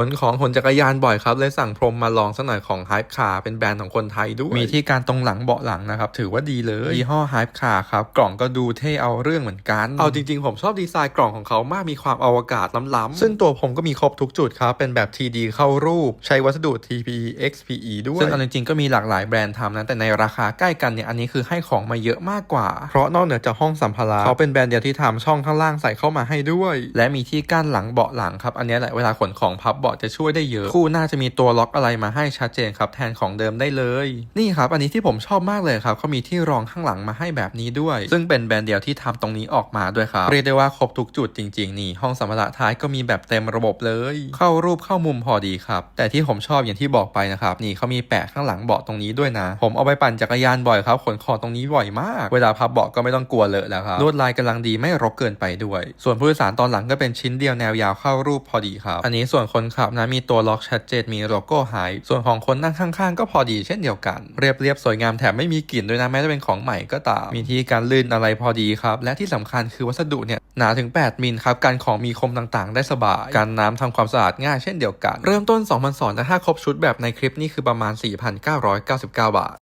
ขนของขนจักรยานบ่อยครับ เลยสั่งพรมมาลองสักหน่อยของ Hype Car เป็นแบรนด์ของคนไทยด้วย มีที่การตรงหลังเบาะหลังนะครับ ถือว่าดีเลยยี่ห้อ Hype Car ครับ กล่องก็ดูเท่เอาเรื่องเหมือนกัน เอาจริงๆ ผมชอบดีไซน์กล่องของเขามากมีความอวกาศล้ำๆ ซึ่งตัวผมก็มีครบทุกจุดครับ เป็นแบบ TD เข้ารูป ใช้วัสดุ TPE XPE ด้วยซึ่งเอาจริงๆก็มีหลากหลายแบรนด์ทำนะแต่ในราคาใกล้กันเนี่ยอันนี้คือให้ของมาเยอะมากกว่า เพราะนอกเหนือจากห้องสัมภาระเขาเป็นแบรนด์เดียวที่ทำช่องข้างล่างใส่เข้ามาให้ด้วย และมีที่กั้นหลังเบาะหลังครับอันนี้แหละเวลาขนของพับเบาะจะช่วยได้เยอะ คู่หน้าจะมีตัวล็อกอะไรมาให้ชัดเจนครับแทนของเดิมได้เลย นี่ครับ อันนี้ที่ผมชอบมากเลยครับเขามีที่รองข้างหลังมาให้แบบนี้ด้วย ซึ่งเป็นแบรนด์เดียวที่ทำตรงนี้ออกมาด้วยครับ เรียกได้ว่าครบทุกจุดจริง ๆ นี่ห้องสัมภาระท้ายก็มีแบบเต็มระบบเลย เข้ารูปเข้ามุมพอดีครับ แต่ที่ผมชอบอย่างที่บอกไปนะครับนี่เขามีแปะข้างหลังเบาะตรงนี้ด้วยนะ ผมเอาไปปั่นจักรยานบ่อยครับขนขอตรงนี้บ่อยมาก เวลาพับเบาะก็ไม่ต้องกลัวเลอะแล้วครับลวดลายกำลังดีไม่รกเกินไปด้วย ส่วนผู้โดยสารตอนหลังก็เป็นชิ้นเดียวแนวยาวเข้ารูปพอดีครับ อันนี้ส่วนคนขับนะมีตัวล็อกชัดเจนมีโลโก้หาย ส่วนของคนนั่งข้างๆ ก็พอดีเช่นเดียวกันเรียบเรียบๆ สวยงามแถมไม่มีกลิ่นด้วยนะแม้จะเป็นของใหม่ก็ตาม มีที่การลื่นอะไรพอดีครับ และที่สำคัญคือวัสดุเนี่ยหนาถึง 8 มิลครับการของมีคมต่างๆ ได้สบาย การน้ำทำความสะอาดง่ายเช่นเดียวกัน เริ่มต้น 2,000แต่ถ้าครบชุดแบบในคลิปนี่คือประมาณ 4,999 บาท